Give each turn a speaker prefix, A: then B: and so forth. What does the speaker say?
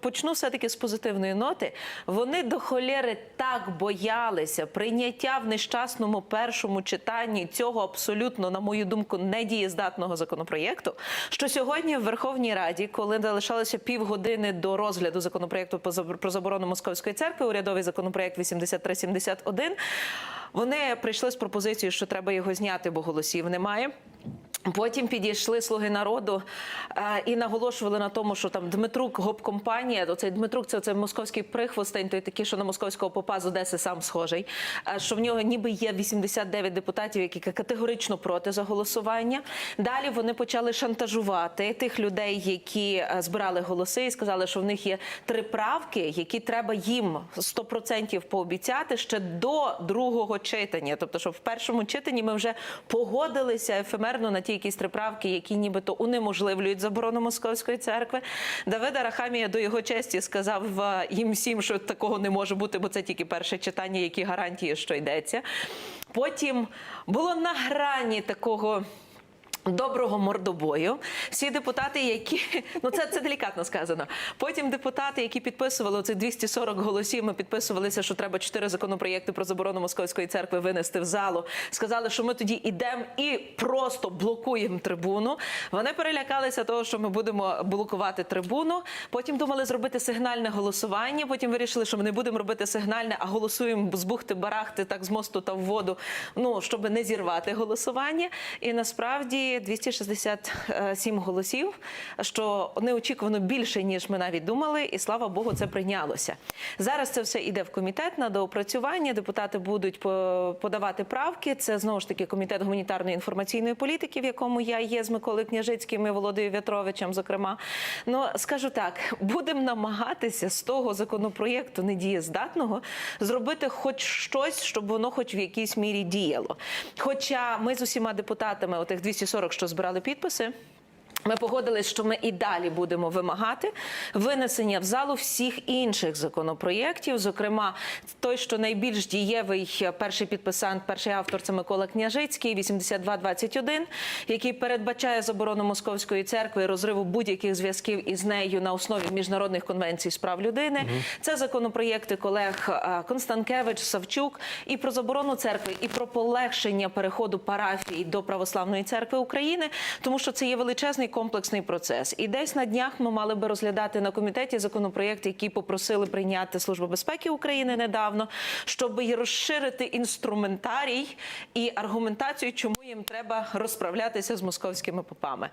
A: Почну все-таки з позитивної ноти. Вони до холєри так боялися прийняття в нещасному першому читанні цього абсолютно, на мою думку, недієздатного законопроєкту. Що сьогодні в Верховній Раді, коли залишалося півгодини до розгляду законопроєкту про заборону московської церкви, урядовий законопроєкт 8371, вони прийшли з пропозицією, що треба його зняти, бо голосів немає. Потім підійшли слуги народу е, і наголошували на тому, що там Дмитрук гоп-компанія, оцей Дмитрук, це, це московський прихвостень, той такий, що на московського попа з Одеси сам схожий. е, що в нього ніби є 89 депутатів, які категорично проти за голосування. Далі вони почали шантажувати тих людей, які е, збирали голоси, і сказали, що в них є три правки, які треба їм 100% пообіцяти ще до другого читання. Тобто, що в першому читанні ми вже погодилися ефемерно на ті якісь три правки, які нібито унеможливлюють заборону московської церкви. Давида Рахамія до його честі сказав їм всім, що такого не може бути, бо це тільки перше читання, які гарантії, що йдеться. Потім було на грані такого. Доброго мордобою. Всі депутати, які ну це, це делікатно сказано. Потім депутати, які підписували цих 240 голосів, ми підписувалися, що треба чотири законопроєкти про заборону московської церкви винести в залу. Сказали, що ми тоді йдемо і просто блокуємо трибуну. Вони перелякалися того, що ми будемо блокувати трибуну. Потім думали зробити сигнальне голосування. Потім вирішили, що ми не будемо робити сигнальне, а голосуємо з бухти-барахти, так з мосту та в воду. Ну щоб не зірвати голосування. І насправді 267 голосів, що неочікувано більше ніж ми навіть думали, і слава Богу, це прийнялося. Зараз це все йде в комітет на доопрацювання. Депутати будуть подавати правки. Це знову ж таки комітет гуманітарної інформаційної політики, в якому я є з Миколою Княжицьким і Володою В'ятровичем. Зокрема, ну скажу так, будемо намагатися з того законопроєкту недієздатного зробити хоч щось, щоб воно хоч в якійсь мірі діяло. Хоча ми з усіма депутатами, отих 240, що збирали підписи. Ми погодились, що ми і далі будемо вимагати винесення в залу всіх інших законопроєктів. Зокрема, той, що найбільш дієвий перший підписант, перший автор це Микола Княжицький, 8221, який передбачає заборону московської церкви і розриву будь-яких зв'язків із нею на основі міжнародних конвенцій з прав людини. Це законопроєкти колег е, Констанкевич, Савчук і про заборону церкви, і про полегшення переходу парафій до православної церкви України, тому що це є величезний комплексний процес. І десь на днях ми мали би розглядати на комітеті законопроєкт, який попросили прийняти Служба безпеки України недавно, щоб розширити інструментарій і аргументацію, чому їм треба розправлятися з московськими попами.